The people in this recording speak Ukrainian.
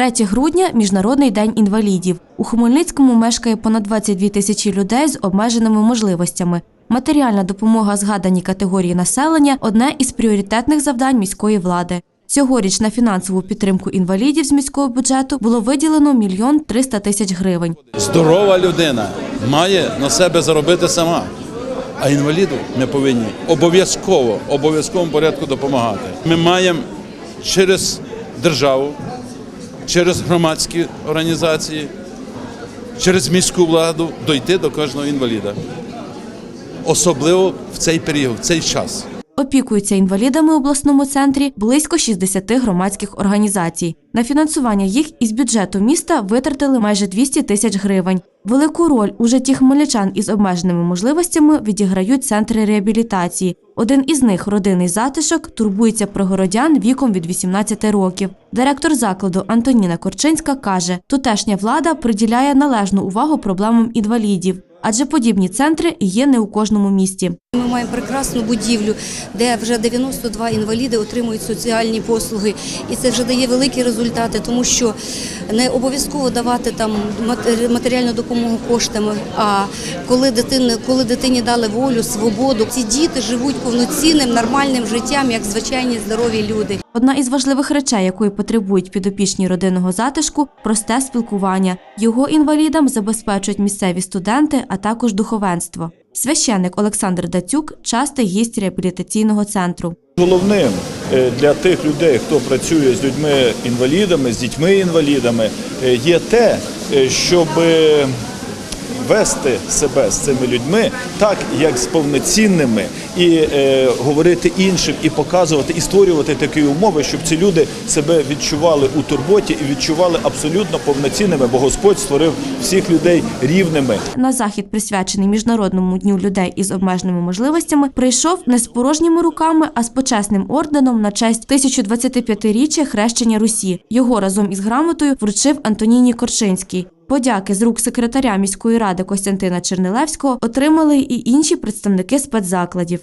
3 грудня міжнародний день інвалідів. У Хмельницькому мешкає понад 22 тисячі людей з обмеженими можливостями. Матеріальна допомога згаданій категорії населення одне із пріоритетних завдань міської влади. Цьогоріч на фінансову підтримку інвалідів з міського бюджету було виділено мільйон 300 тисяч гривень. Здорова людина має на себе заробити сама. А інваліду ми повинні обов'язково, обов'язковому порядку допомагати. Ми маємо через державу, через громадські організації, через міську владу дойти до кожного інваліда. Особливо в цей період, в цей час. Опікуються інвалідами у обласному центрі близько 60 громадських організацій. На фінансування їх із бюджету міста витратили майже 200 тисяч гривень. Велику роль у житті хмельничан із обмеженими можливостями відіграють центри реабілітації. Один із них родинний затишок турбується про городян віком від 18 років. Директор закладу Антоніна Корчинська каже, тутешня влада приділяє належну увагу проблемам інвалідів, адже подібні центри є не у кожному місті. Ми маємо прекрасну будівлю, де вже 92 інваліди отримують соціальні послуги, і це вже дає великі результати, тому що не обов'язково давати там мат- матеріальну допомогу коштами. А коли дитини, коли дитині дали волю, свободу, ці діти живуть повноцінним нормальним життям, як звичайні здорові люди. Одна із важливих речей, якої потребують підопічні родинного затишку просте спілкування. Його інвалідам забезпечують місцеві студенти, а також духовенство. Священник Олександр Дацюк частий гість реабілітаційного центру. Головним е, для тих людей, хто працює з людьми-інвалідами, з дітьми-інвалідами, е, є те, е, щоб вести себе з цими людьми так, як з повноцінними, і е, говорити іншим, і показувати, і створювати такі умови, щоб ці люди себе відчували у турботі і відчували абсолютно повноцінними, бо Господь створив всіх людей рівними. На захід, присвячений міжнародному дню людей із обмеженими можливостями, прийшов не з порожніми руками, а з почесним орденом на честь 1025-річчя хрещення Русі. Його разом із грамотою вручив Антоніні Корчинський. Подяки з рук секретаря міської ради Костянтина Чернилевського отримали і інші представники спецзакладів.